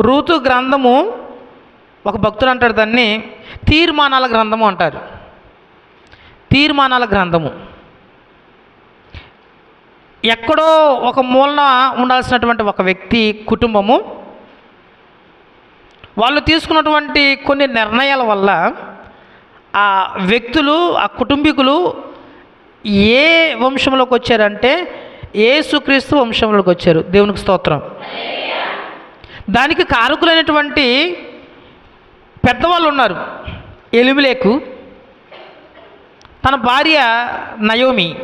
ఋతు గ్రంథము ఒక భక్తుడు అంటాడు దాన్ని తీర్మానాల గ్రంథము అంటారు. తీర్మానాల గ్రంథము. ఎక్కడో ఒక మూలన ఉండాల్సినటువంటి ఒక వ్యక్తి కుటుంబము వాళ్ళు తీసుకున్నటువంటి కొన్ని నిర్ణయాల వల్ల ఆ వ్యక్తులు ఆ కుటుంబీకులు ఏ వంశంలోకి వచ్చారంటే ఏసుక్రీస్తు వంశంలోకి వచ్చారు. దేవునికి స్తోత్రం. దానికి కారకులైనటువంటి పెద్దవాళ్ళు ఉన్నారు ఎలిమిలేకు తన భార్య నయోమి.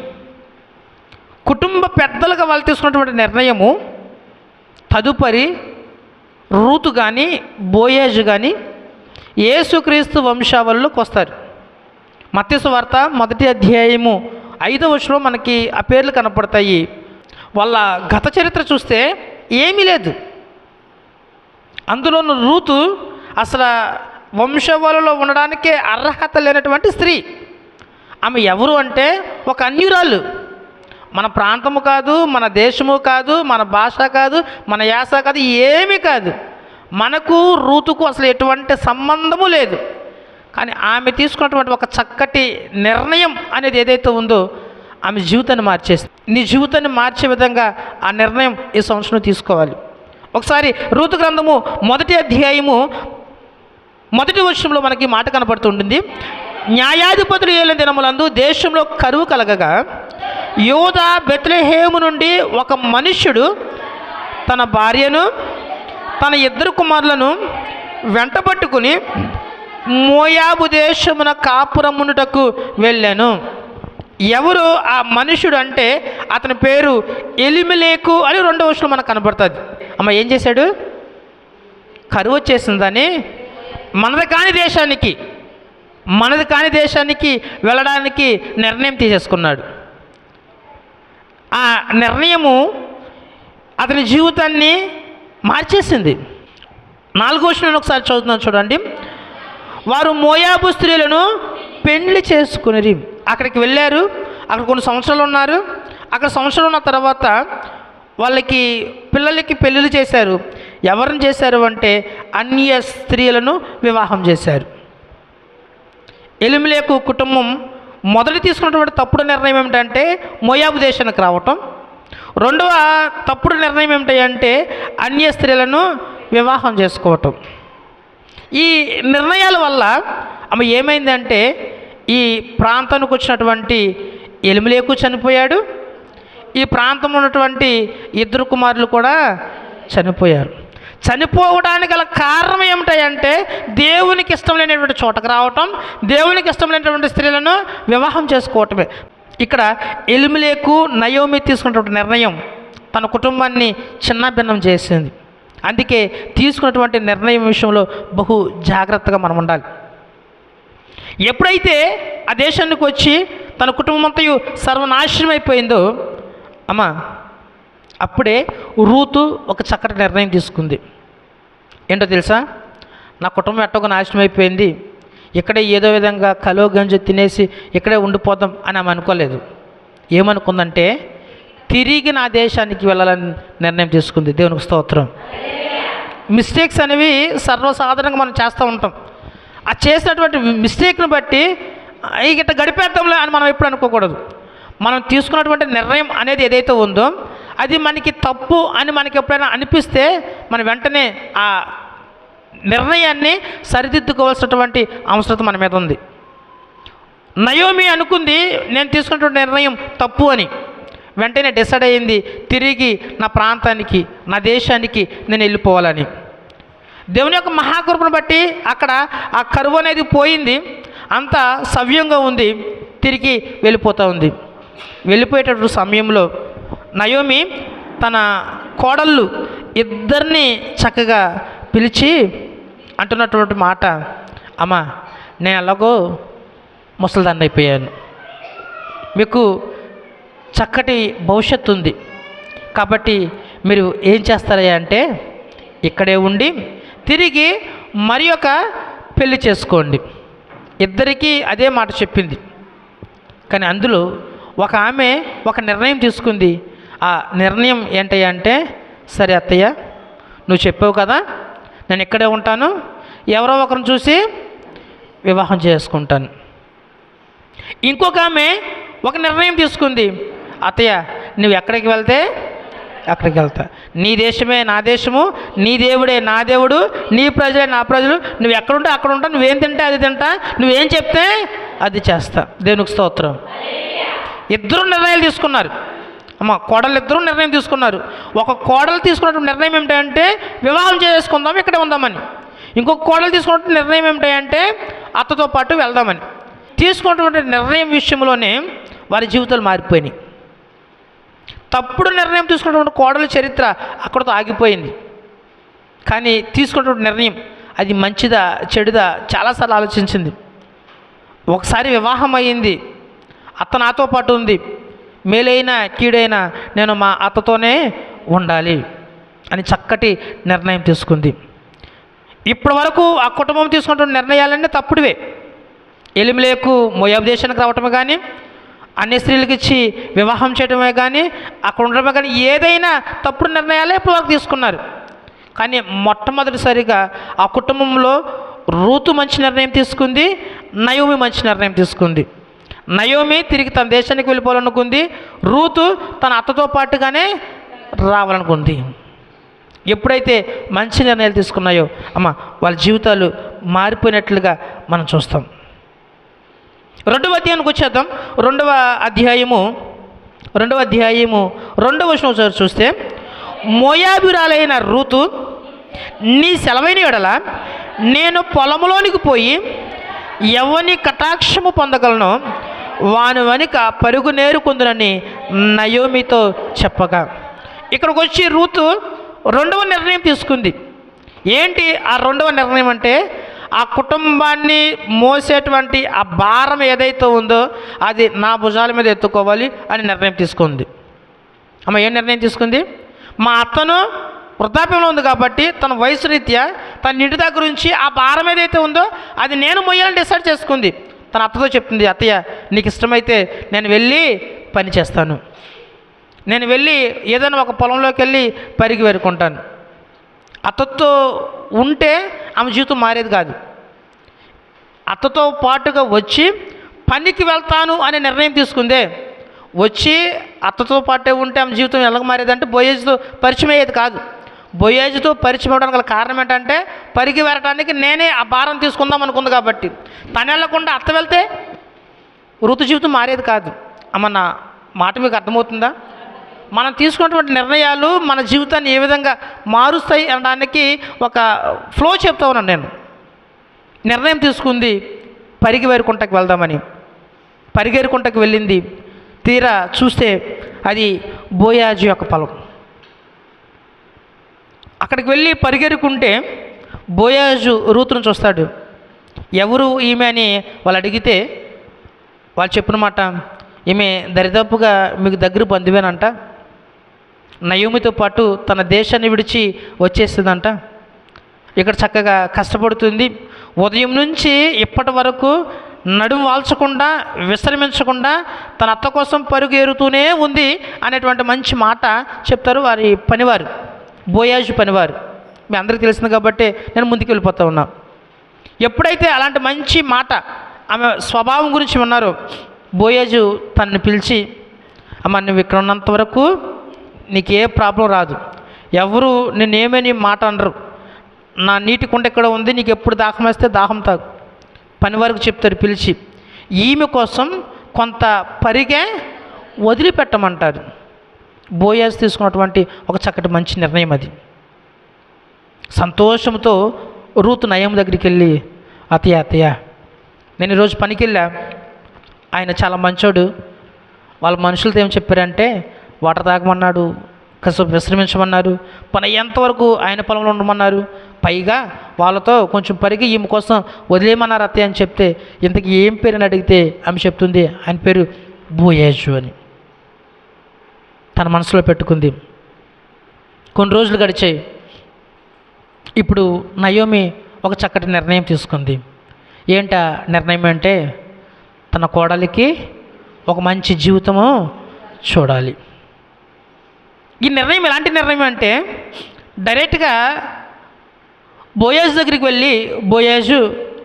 కుటుంబ పెద్దలుగా వాళ్ళు తీసుకున్నటువంటి నిర్ణయము తదుపరి రూతు కానీ బోయేజ్ కానీ యేసుక్రీస్తు వంశావళిలోకి వస్తారు. మత్స్సు వార్త మొదటి అధ్యాయము ఐదవ వర్షంలో మనకి ఆ పేర్లు కనపడతాయి. వాళ్ళ గత చరిత్ర చూస్తే ఏమీ లేదు. అందులోను రూతు అసలు వంశవలలో ఉండడానికే అర్హత లేనటువంటి స్త్రీ. ఆమె ఎవరు అంటే ఒక అన్యురాలు. మన ప్రాంతము కాదు మన దేశము కాదు మన భాష కాదు మన యాస కాదు ఏమీ కాదు. మనకు రూతుకు అసలు ఎటువంటి సంబంధము లేదు. కానీ ఆమె తీసుకున్నటువంటి ఒక చక్కటి నిర్ణయం అనేది ఏదైతే ఉందో ఆమె జీవితాన్ని మార్చేస్తుంది. నీ జీవితాన్ని మార్చే విధంగా ఆ నిర్ణయం ఈ సంవత్సరం తీసుకోవాలి. ఒకసారి రూతు గ్రంథము మొదటి అధ్యాయము మొదటి వర్షంలో మనకి మాట కనపడుతుంటుంది. న్యాయాధిపతులు ఏలిన దినములందు దేశంలో కరువు కలగగా యోధ బెత్లహేము నుండి ఒక మనుష్యుడు తన భార్యను తన ఇద్దరు కుమారులను వెంటబట్టుకుని మోయాబు దేశమున కాపురమునుటకు వెళ్ళాను. ఎవరు ఆ మనుషుడు అంటే అతని పేరు ఎలిమిలేకు అని రెండో వర్షంలో మనకు కనబడుతుంది. అమ్మ ఏం చేశాడు? కరువు వచ్చేసిందని మనది కాని దేశానికి మనది కాని దేశానికి వెళ్ళడానికి నిర్ణయం తీసేసుకున్నాడు. ఆ నిర్ణయము అతని జీవితాన్ని మార్చేసింది. నాలుగో విషయం ఒకసారి చదువుతున్నాను చూడండి. వారు మోయాబు స్త్రీలను పెండ్లి చేసుకుని అక్కడికి వెళ్ళారు. అక్కడ కొన్ని సంవత్సరాలు ఉన్నారు. అక్కడ సంవత్సరాలు ఉన్న తర్వాత వాళ్ళకి పిల్లలకి పెళ్ళిళ్ళు చేశారు. ఎవరిని చేశారు అంటే అన్య స్త్రీలను వివాహం చేశారు. ఎలిమిలేకు కుటుంబం మొదటి తీసుకున్నటువంటి తప్పుడు నిర్ణయం ఏమిటంటే మోయాబు దేశానికి రావటం. రెండవ తప్పుడు నిర్ణయం ఏమిటంటే అన్య స్త్రీలను వివాహం చేసుకోవటం. ఈ నిర్ణయాల వల్ల ఆమె ఏమైందంటే ఈ ప్రాంతానికి వచ్చినటువంటి ఎలిమిలేకు చనిపోయాడు. ఈ ప్రాంతంలో ఉన్నటువంటి ఇద్దరు కుమారులు కూడా చనిపోయారు. చనిపోవడానికి గల కారణం ఏమిటంటే దేవునికి ఇష్టం లేనటువంటి చోటకు రావటం దేవునికి ఇష్టం లేనటువంటి స్త్రీలను వివాహం చేసుకోవటమే. ఇక్కడ ఎలిమిలేకు నయోమి తీసుకున్నటువంటి నిర్ణయం తన కుటుంబాన్ని చిన్న భిన్నం చేసింది. అందుకే తీసుకున్నటువంటి నిర్ణయం విషయంలో బహు జాగ్రత్తగా మనం ఉండాలి. ఎప్పుడైతే ఆ దేశానికి వచ్చి తన కుటుంబం అంతయు సర్వనాశనం అయిపోయిందో అమ్మ అప్పుడే రూతు ఒక చక్కటి నిర్ణయం తీసుకుంది. ఏంటో తెలుసా? నా కుటుంబం ఎట్టొక నాశనం అయిపోయింది ఇక్కడే ఏదో విధంగా కలో గంజు తినేసి ఇక్కడే ఉండిపోదాం అని ఆమె అనుకోలేదు. ఏమనుకుందంటే తిరిగి నా దేశానికి వెళ్ళాలని నిర్ణయం తీసుకుంది దేవునికి స్తోత్రం. మిస్టేక్స్ అనేవి సర్వసాధారణంగా మనం చేస్తూ ఉంటాం. ఆ చేసినటువంటి మిస్టేక్ను బట్టి "ఆ, ఇక గడిపేద్దాంలే అని మనం ఎప్పుడు అనుకోకూడదు. మనం తీసుకున్నటువంటి నిర్ణయం అనేది ఏదైతే ఉందో అది మనకి తప్పు అని మనకి ఎప్పుడైనా అనిపిస్తే మనం వెంటనే ఆ నిర్ణయాన్ని సరిదిద్దుకోవాల్సినటువంటి అవసరం మన మీద ఉంది. నయోమి అనుకుంది నేను తీసుకున్నటువంటి నిర్ణయం తప్పు అని. వెంటనే డిసైడ్ అయ్యింది తిరిగి నా ప్రాంతానికి నా దేశానికి నేను వెళ్ళిపోవాలని. దేవుని యొక్క మహాకృపను బట్టి అక్కడ ఆ కరువు అనేది పోయింది. అంత సవ్యంగా ఉంది. తిరిగి వెళ్ళిపోతూ ఉంది. వెళ్ళిపోయేటటువంటి సమయంలో నయోమి తన కోడళ్ళు ఇద్దరిని చక్కగా పిలిచి అంటున్నటువంటి మాట అమ్మ నేను ఎలాగో ముసలిదాన్ని అయిపోయాను. మీకు చక్కటి భవిష్యత్తు ఉంది. కాబట్టి మీరు ఏం చేస్తారా అంటే ఇక్కడే ఉండి తిరిగి మరి ఒక పెళ్ళి చేసుకోండి. ఇద్దరికీ అదే మాట చెప్పింది. కానీ అందులో ఒక ఆమె ఒక నిర్ణయం తీసుకుంది. ఆ నిర్ణయం ఏంటయ్యా అంటే సరే అత్తయ్య నువ్వు చెప్పావు కదా నేను ఇక్కడే ఉంటాను. ఎవరో ఒకరిని చూసి వివాహం చేసుకుంటాను. ఇంకొక ఆమె ఒక నిర్ణయం తీసుకుంది. అత్తయ్య నువ్వు ఎక్కడికి వెళ్తే అక్కడికి వెళ్తా. నీ దేశమే నా దేశము నీ దేవుడే నా దేవుడు నీ ప్రజలే నా ప్రజలు నువ్వు ఎక్కడుంటే అక్కడ ఉంటా నువ్వేం తింటే అది తింటా నువ్వేం చెప్తే అది చేస్తా. దేవునికి స్తోత్రం. ఇద్దరు నిర్ణయాలు తీసుకున్నారు. అమ్మ కోడలు ఇద్దరు నిర్ణయం తీసుకున్నారు. ఒక కోడలు తీసుకున్నటువంటి నిర్ణయం ఏమిటంటే వివాహం చేసుకుందాం ఇక్కడే ఉందామని. ఇంకొక కోడలు తీసుకున్నటువంటి నిర్ణయం ఏమిటంటే అత్తతో పాటు వెళ్దామని. తీసుకున్నటువంటి నిర్ణయం విషయంలోనే వారి జీవితాలు మారిపోయినాయి. తప్పుడు నిర్ణయం తీసుకున్నటువంటి కోడల చరిత్ర అక్కడతో ఆగిపోయింది. కానీ తీసుకున్నటువంటి నిర్ణయం అది మంచిదా చెడుదా చాలాసార్లు ఆలోచించింది. ఒకసారి వివాహం అయ్యింది. అత్త నాతో పాటు ఉంది. మేలైన కీడైనా నేను మా అత్తతోనే ఉండాలి అని చక్కటి నిర్ణయం తీసుకుంది. ఇప్పటి వరకు ఆ కుటుంబం తీసుకున్నటువంటి నిర్ణయాలన్నీ తప్పుడువే. ఎలిమిలేకు మొయాబ్ దేశానికి రావటమే కానీ అన్ని స్త్రీలకు ఇచ్చి వివాహం చేయడమే కానీ అక్కడ ఉండడమే కానీ ఏదైనా తప్పుడు నిర్ణయాలే ఇప్పుడు వరకు తీసుకున్నారు. కానీ మొట్టమొదటిసారిగా ఆ కుటుంబంలో రూతు మంచి నిర్ణయం తీసుకుంది నయోమి మంచి నిర్ణయం తీసుకుంది. నయోమి తిరిగి తన దేశానికి వెళ్ళిపోవాలనుకుంది రూతు తన అత్తతో పాటుగానే రావాలనుకుంది. ఎప్పుడైతే మంచి నిర్ణయాలు తీసుకున్నాయో అమ్మ వాళ్ళ జీవితాలు మారిపోయినట్లుగా మనం చూస్తాం. రెండవ అధ్యాయానికి వచ్చేద్దాం. రెండవ అధ్యాయము రెండవ అధ్యాయము రెండవ వచనం ఒకసారి చూస్తే మోయాబిరాలైన ఋతు నీ సెలవైన ఎడల నేను పొలంలోనికి పోయి ఎవని కటాక్షము పొందగలను? వాని వెనుక పరుగు నేరుకుందునని నయోమితో చెప్పగా. ఇక్కడికి వచ్చి రూతు రెండవ నిర్ణయం తీసుకుంది. ఏంటి ఆ రెండవ నిర్ణయం అంటే ఆ కుటుంబాన్ని మోసేటువంటి ఆ భారం ఏదైతే ఉందో అది నా భుజాల మీద ఎత్తుకోవాలి అని నిర్ణయం తీసుకుంది. అమ్మ ఏం నిర్ణయం తీసుకుంది? మా అత్తను వృద్ధాప్యంలో ఉంది కాబట్టి తన వయసు రీత్యా తన ఇంటి దగ్గర నుంచి ఆ భారం ఏదైతే ఉందో అది నేను మొయ్యాలని డిసైడ్ చేసుకుంది. తన అత్తతో చెప్తుంది అత్తయ్య నీకు ఇష్టమైతే నేను వెళ్ళి పని చేస్తాను. నేను వెళ్ళి ఏదైనా ఒక పొలంలోకి వెళ్ళి పరిగి వేరుకుంటాను. అత్తతో ఉంటే ఆమె జీవితం మారేది కాదు. అత్తతో పాటుగా వచ్చి పనికి వెళ్తాను అనే నిర్ణయం తీసుకుందే. వచ్చి అత్తతో పాటే ఉంటే ఆమె జీవితం ఎలాగ మారేదంటే బొయేజ్తో పరిచయం అయ్యేది కాదు. బొయేజ్తో పరిచయం అవడానికి గల కారణం ఏంటంటే పరిగి వెళ్ళటానికి నేనే ఆ భారం తీసుకుందాం అనుకుంది కాబట్టి. తను వెళ్ళకుండా అత్త వెళ్తే ఋతు జీవితం మారేది కాదు. అమ్మ నా మాట మీకు అర్థమవుతుందా? మనం తీసుకున్నటువంటి నిర్ణయాలు మన జీవితాన్ని ఏ విధంగా మారుస్తాయి అనడానికి ఒక ఫ్లో చెప్తా ఉన్నాను నేను. నిర్ణయం తీసుకుంది పరిగి వేరుకుంటకు వెళ్దామని. పరిగేరుకుంటకు వెళ్ళింది తీరా చూస్తే అది బోయాజు యొక్క పొలం. అక్కడికి వెళ్ళి పరిగెరుకుంటే బోయాజు రూతును చూస్తాడు. ఎవరు ఈమె అని వాళ్ళు అడిగితే వాళ్ళు చెప్పిన మాట ఈమె దరిదాపుగా మీకు దగ్గర బంధువేనంట. నయోమితో పాటు తన దేశాన్ని విడిచి వచ్చేస్తుందంట. ఇక్కడ చక్కగా కష్టపడుతుంది. ఉదయం నుంచి ఇప్పటి వరకు నడుము వాల్చకుండా విశ్రమించకుండా తన అత్త కోసం పరుగు ఏరుతూనే ఉంది అనేటువంటి మంచి మాట చెప్తారు వారి పనివారు బోయాజు పనివారు. మీ అందరికీ తెలిసింది కాబట్టి నేను ముందుకు వెళ్ళిపోతూ ఉన్నా. ఎప్పుడైతే అలాంటి మంచి మాట ఆమె స్వభావం గురించి విన్నారో బోయాజు తనని పిలిచి అమ్మ నువ్వు ఇక్కడ ఉన్నంత వరకు నీకు ఏ ప్రాబ్లం రాదు. ఎవరు నేనేమని మాట అనరు. నా నీటి కుండ ఇక్కడ ఉంది? నీకు ఎప్పుడు దాహం వేస్తే దాహం తాగు. పని వరకు చెప్తారు పిలిచి. ఈమె కోసం కొంత పరిగే వదిలిపెట్టమంటారు. బోయాస్ తీసుకున్నటువంటి ఒక చక్కటి మంచి నిర్ణయం అది. సంతోషంతో రూతు నయం దగ్గరికి వెళ్ళి అతయ్య అతయ్య నేను ఈరోజు పనికి వెళ్ళా ఆయన చాలా మంచోడు. వాళ్ళ మనుషులతో ఏం చెప్పారంటే వాటర్ తాగమన్నాడు కాసేపు విశ్రమించమన్నారు పని ఎంతవరకు ఆయన పొలంలో ఉండమన్నారు. పైగా వాళ్ళతో కొంచెం పరిగి ఈమె కోసం వదిలేయమన్నారు అత్తయ్య అని చెప్తే ఇంతకీ ఏం పేరు అని అడిగితే ఆమె చెప్తుంది ఆయన పేరు భూయేజు అని. తన మనసులో పెట్టుకుంది. కొన్ని రోజులు గడిచాయి. ఇప్పుడు నయోమి ఒక చక్కటి నిర్ణయం తీసుకుంది. ఏంట నిర్ణయం అంటే తన కోడలికి ఒక మంచి జీవితము చూడాలి. ఈ నిర్ణయం ఎలాంటి నిర్ణయం అంటే డైరెక్ట్గా బోయాజు దగ్గరికి వెళ్ళి బోయాజు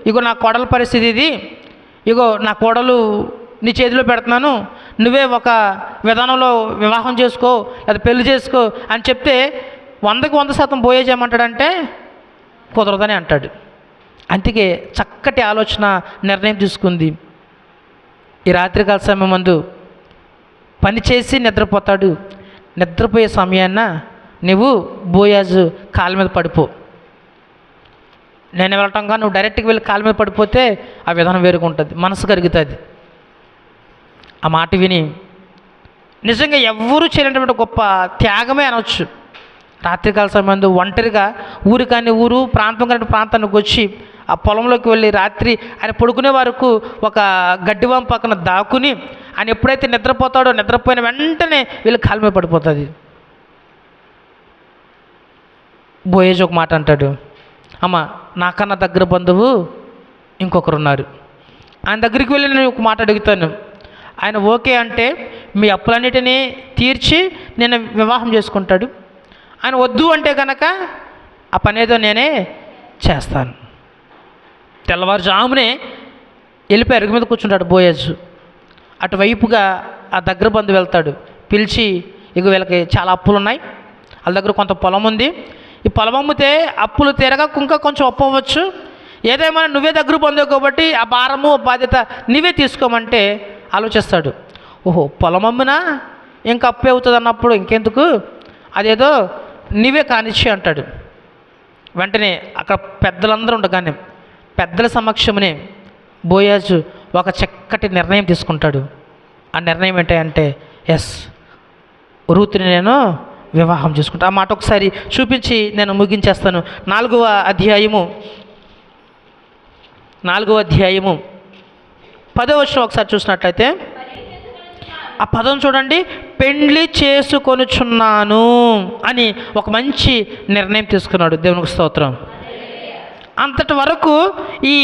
ఇగో నా కోడల పరిస్థితి ఇది ఇగో నా కోడలు నీ చేతిలో పెడుతున్నాను నువ్వే ఒక విధానంలో వివాహం చేసుకో లేదా పెళ్ళి చేసుకో అని చెప్తే వందకి వంద శాతం బోయేజ్ ఏమంటాడంటే కుదరదని అంటాడు. అందుకే చక్కటి ఆలోచన నిర్ణయం తీసుకుంది. ఈ రాత్రికాల సమయం మందు పని చేసి నిద్రపోతాడు. నిద్రపోయే సమయాన్న నువ్వు బోయాజు కాళ్ళ మీద పడిపో. నేను వెళ్ళటంగా నువ్వు డైరెక్ట్గా వెళ్ళి కాళ్ళ మీద పడిపోతే ఆ విధానం వేరుగా ఉంటుంది మనసు కరుగుతుంది. ఆ మాట విని నిజంగా ఎవ్వరూ చేయలేనటువంటి గొప్ప త్యాగమే అనవచ్చు రాత్రికాల సమయంలో ఒంటరిగా ఊరు కాని ఊరు ప్రాంతం కాని ప్రాంతానికి వచ్చి ఆ పొలంలోకి వెళ్ళి రాత్రి ఆయన పడుకునే వరకు ఒక గడ్డివాం పక్కన దాక్కుని ఆయన ఎప్పుడైతే నిద్రపోతాడో నిద్రపోయిన వెంటనే వీళ్ళు కాలు పడిపోతుంది. బోయేజ్ ఒక మాట అంటాడు అమ్మ నాకన్నా దగ్గర బంధువు ఇంకొకరు ఉన్నారు ఆయన దగ్గరికి వెళ్ళి నేను ఒక మాట అడుగుతాను. ఆయన ఓకే అంటే మీ అప్పులన్నిటినీ తీర్చి నేను వివాహం చేసుకుంటాడు. ఆయన వద్దు అంటే కనుక ఆ పని ఏదో నేనే చేస్తాను. తెల్లవారుజామునే వెళ్ళిపోయి అరుగు మీద కూర్చుంటాడు బోయజు. అటువైపుగా ఆ దగ్గర బంధు వెళ్తాడు. పిలిచి ఇక వీళ్ళకి చాలా అప్పులు ఉన్నాయి వాళ్ళ దగ్గర కొంత పొలం ఉంది. ఈ పొలం అమ్మితే అప్పులు తీరగా ఇంకా కొంచెం ఒప్పవచ్చు ఏదేమైనా నువ్వే దగ్గర పొందావు కాబట్టి ఆ భారము బాధ్యత నీవే తీసుకోమంటే ఆలోచిస్తాడు. ఓహో పొలం అమ్మినా? ఇంకా అప్పు అవుతుంది అన్నప్పుడు ఇంకెందుకు? అదేదో నీవే కానిచ్చి అంటాడు. వెంటనే అక్కడ పెద్దలందరూ ఉండగానే పెద్దల సమక్షమునే బోయాజు ఒక చక్కటి నిర్ణయం తీసుకుంటాడు. ఆ నిర్ణయం ఏంటంటే ఎస్ రూతుని నేను వివాహం చేసుకుంటా. ఆ మాట ఒకసారి చూపించి నేను ముగించేస్తాను. నాలుగవ అధ్యాయము నాలుగవ అధ్యాయము పదో వచ్చిన ఒకసారి చూసినట్లయితే ఆ పదం చూడండి పెండ్లి చేసుకొనుచున్నాను అని ఒక మంచి నిర్ణయం తీసుకున్నాడు దేవునికి స్తోత్రం. అంతటి వరకు ఈ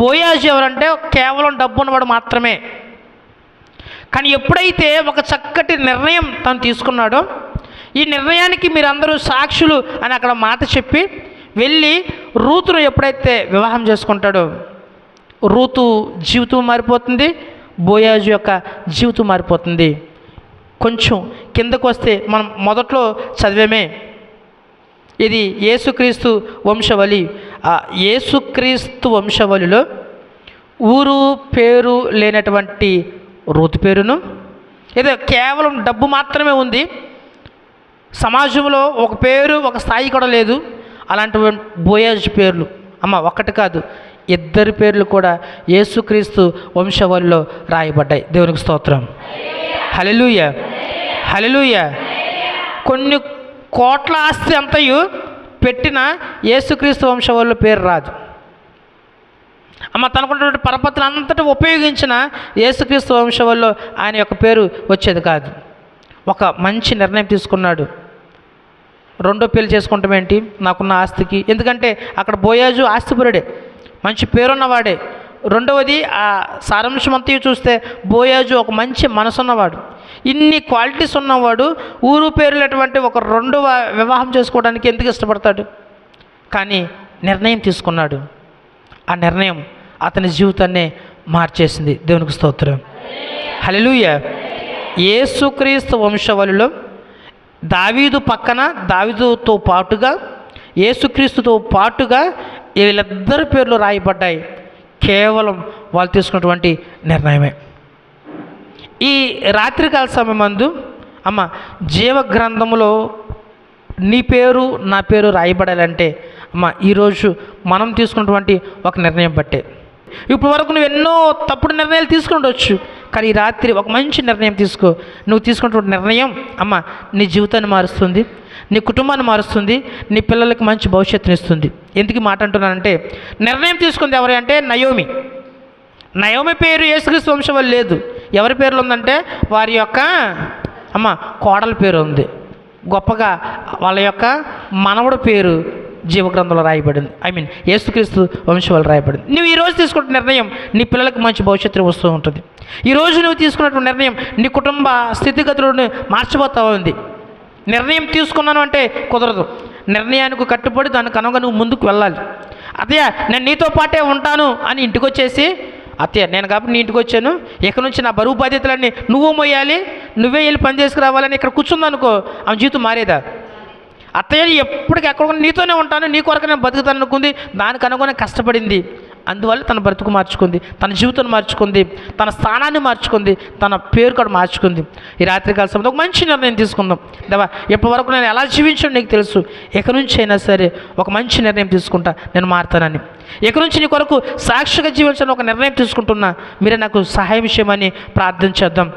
బోయాజు ఎవరంటే కేవలం డబ్బు ఉన్నవాడు మాత్రమే. కానీ ఎప్పుడైతే ఒక చక్కటి నిర్ణయం తను తీసుకున్నాడో ఈ నిర్ణయానికి మీరందరూ సాక్షులు అని అక్కడ మాట చెప్పి వెళ్ళి రూతును ఎప్పుడైతే వివాహం చేసుకుంటాడో రూతు జీవితం మారిపోతుంది బోయాజు యొక్క జీవితం మారిపోతుంది. కొంచెం కిందకు వస్తే మనం మొదట్లో చదివేమే. ఇది యేసుక్రీస్తు వంశవలి ఆ యేసుక్రీస్తు వంశవలిలో ఊరు పేరు లేనటువంటి రూతు పేరును ఏదో కేవలం డబ్బు మాత్రమే ఉంది సమాజంలో ఒక పేరు ఒక స్థాయి కూడా లేదు అలాంటి బోయాజ్ పేర్లు. అమ్మ ఒక్కటి కాదు ఇద్దరు పేర్లు కూడా యేసుక్రీస్తు వంశవల్లో రాయబడ్డాయి. దేవునికి స్తోత్రం. హలలుయ హలలుయ కొన్ని కోట్ల ఆస్తి అంతయు పెట్టిన యేసుక్రీస్తు వాళ్ళు పేరు రాదు అమ్మ తనకున్నటువంటి పరపతులు అంతటా ఉపయోగించిన యేసుక్రీస్తు వాళ్ళు ఆయన యొక్క పేరు వచ్చేది కాదు. ఒక మంచి నిర్ణయం తీసుకున్నాడు. రెండో పెళ్ళి చేసుకోవటం ఏంటి? నాకున్న ఆస్తికి. ఎందుకంటే అక్కడ బోయాజు ఆస్తిపురుడే. మంచి పేరున్నవాడే. రెండవది ఆ సారాంశం అంతా చూస్తే బోయాజు ఒక మంచి మనసున్నవాడు. ఇన్ని క్వాలిటీస్ ఉన్నవాడు ఊరు పేరులటువంటి ఒక రెండు వివాహం చేసుకోవడానికి ఎందుకు ఇష్టపడతాడు? కానీ నిర్ణయం తీసుకున్నాడు. ఆ నిర్ణయం అతని జీవితాన్ని మార్చేసింది. దేవునికి స్తోత్రం. హలలుయ ఏసుక్రీస్తు వంశవలిలో దావీదు పక్కన దావీదుతో పాటుగా ఏసుక్రీస్తుతో పాటుగా వీళ్ళిద్దరి పేర్లు రాయబడ్డాయి. కేవలం వాళ్ళు తీసుకున్నటువంటి నిర్ణయమే. ఈ రాత్రికాల సమయమందు అమ్మ జీవ గ్రంథములో నీ పేరు నా పేరు రాయబడాలంటే అమ్మ ఈరోజు మనం తీసుకున్నటువంటి ఒక నిర్ణయం బట్టే. ఇప్పటి వరకు నువ్వు ఎన్నో తప్పుడు నిర్ణయాలు తీసుకుండొచ్చు కానీ ఈ రాత్రి ఒక మంచి నిర్ణయం తీసుకో. నువ్వు తీసుకున్నటువంటి నిర్ణయం అమ్మ నీ జీవితాన్ని మారుస్తుంది నీ కుటుంబాన్ని మారుస్తుంది నీ పిల్లలకి మంచి భవిష్యత్తుని ఇస్తుంది. ఎందుకు మాట అంటున్నానంటే నిర్ణయం తీసుకుంది ఎవరు అంటే నయోమి. నయోమి పేరు యేసుక్రీస్తు వంశం లేదు. ఎవరి పేర్లు ఉందంటే వారి యొక్క అమ్మ కోడల పేరు ఉంది. గొప్పగా వాళ్ళ యొక్క మనవడు పేరు జీవగ్రంథంలో రాయబడింది. ఐ మీన్ యేసుక్రీస్తు వంశవాళ్ళు రాయబడింది. నువ్వు ఈరోజు తీసుకుంటున్న నిర్ణయం నీ పిల్లలకు మంచి భవిష్యత్తు వస్తూ ఉంటుంది. ఈరోజు నువ్వు తీసుకున్నటువంటి నిర్ణయం నీ కుటుంబ స్థితిగతులను మార్చిపోతా ఉంది. నిర్ణయం తీసుకున్నాను అంటే కుదరదు. నిర్ణయానికి కట్టుబడి దానికి అనుగుణంగా నువ్వు ముందుకు వెళ్ళాలి. అదే నేను నీతో పాటే ఉంటాను అని ఇంటికి వచ్చేసి అత్తయ్య నేను కాబట్టి నీ ఇంటికి వచ్చాను. ఇక నుంచి నా బరువు బాధ్యతలన్నీ నువ్వు మొయ్యాలి నువ్వే వెళ్ళి పని చేసుకురావాలని ఇక్కడ కూర్చుందనుకో ఆమె జీవితం మారేదా? అత్తయ్య ఎప్పటికి ఎక్కడ నీతోనే ఉంటాను నీ కొరకు నేను బతుకుతాను అనుకుంది. దానికి అనుగుణంగా కష్టపడింది. అందువల్ల తన బ్రతుకు మార్చుకుంది తన జీవితం మార్చుకుంది తన స్థానాన్ని మార్చుకుంది తన పేరు కూడా మార్చుకుంది. ఈ రాత్రికాల సమయంలో ఒక మంచి నిర్ణయం తీసుకుందాం. దేవా ఇప్పటి వరకు నేను ఎలా జీవించాను నీకు తెలుసు. ఇక నుంచి అయినా సరే ఒక మంచి నిర్ణయం తీసుకుంటా. నేను మారుతానని. ఇక నుంచి నీ కొరకు సాక్షిగా జీవించాలని ఒక నిర్ణయం తీసుకుంటున్నా. మీరే నాకు సహాయం చేయమని ప్రార్థన చేద్దాం.